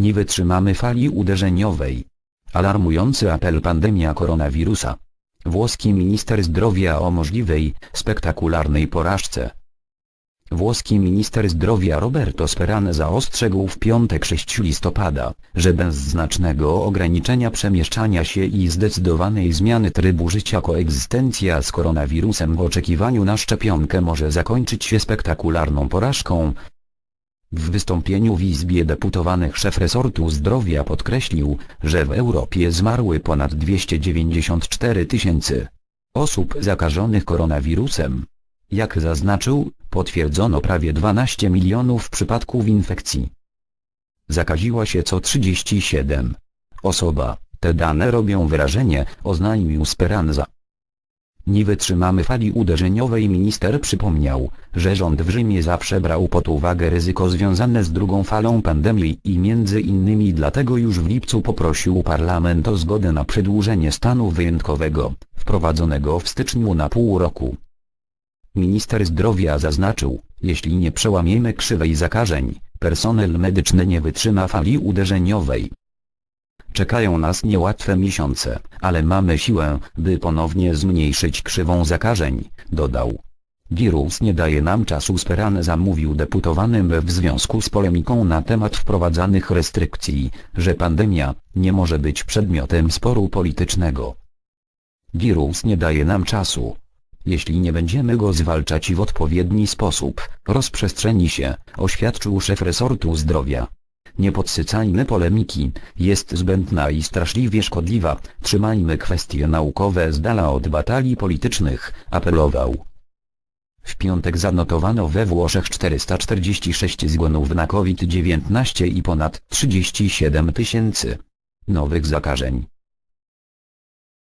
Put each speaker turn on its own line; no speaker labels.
Nie wytrzymamy fali uderzeniowej. Alarmujący apel pandemia koronawirusa. Włoski minister zdrowia o możliwej, spektakularnej porażce. Włoski minister zdrowia Roberto Speranza ostrzegł w piątek 6 listopada, że bez znacznego ograniczenia przemieszczania się i zdecydowanej zmiany trybu życia koegzystencja z koronawirusem w oczekiwaniu na szczepionkę może zakończyć się spektakularną porażką. W wystąpieniu w Izbie Deputowanych szef resortu zdrowia podkreślił, że w Europie zmarły ponad 294 tysięcy osób zakażonych koronawirusem. Jak zaznaczył, potwierdzono prawie 12 milionów przypadków infekcji. Zakaziła się co 37 osoba. Te dane robią wrażenie, oznajmił Speranza. Nie wytrzymamy fali uderzeniowej minister przypomniał, że rząd w Rzymie zawsze brał pod uwagę ryzyko związane z drugą falą pandemii i między innymi dlatego już w lipcu poprosił parlament o zgodę na przedłużenie stanu wyjątkowego, wprowadzonego w styczniu na pół roku. Minister zdrowia zaznaczył, jeśli nie przełamiemy krzywej zakażeń, personel medyczny nie wytrzyma fali uderzeniowej. Czekają nas niełatwe miesiące, ale mamy siłę, by ponownie zmniejszyć krzywą zakażeń, dodał. Wirus nie daje nam czasu Speran zamówił deputowanym w związku z polemiką na temat wprowadzanych restrykcji, że pandemia nie może być przedmiotem sporu politycznego. Wirus nie daje nam czasu. Jeśli nie będziemy go zwalczać w odpowiedni sposób, rozprzestrzeni się, oświadczył szef resortu zdrowia. Nie podsycajmy polemiki, jest zbędna i straszliwie szkodliwa, trzymajmy kwestie naukowe z dala od batalii politycznych, apelował. W piątek zanotowano we Włoszech 446 zgonów na COVID-19 i ponad 37 tysięcy nowych zakażeń.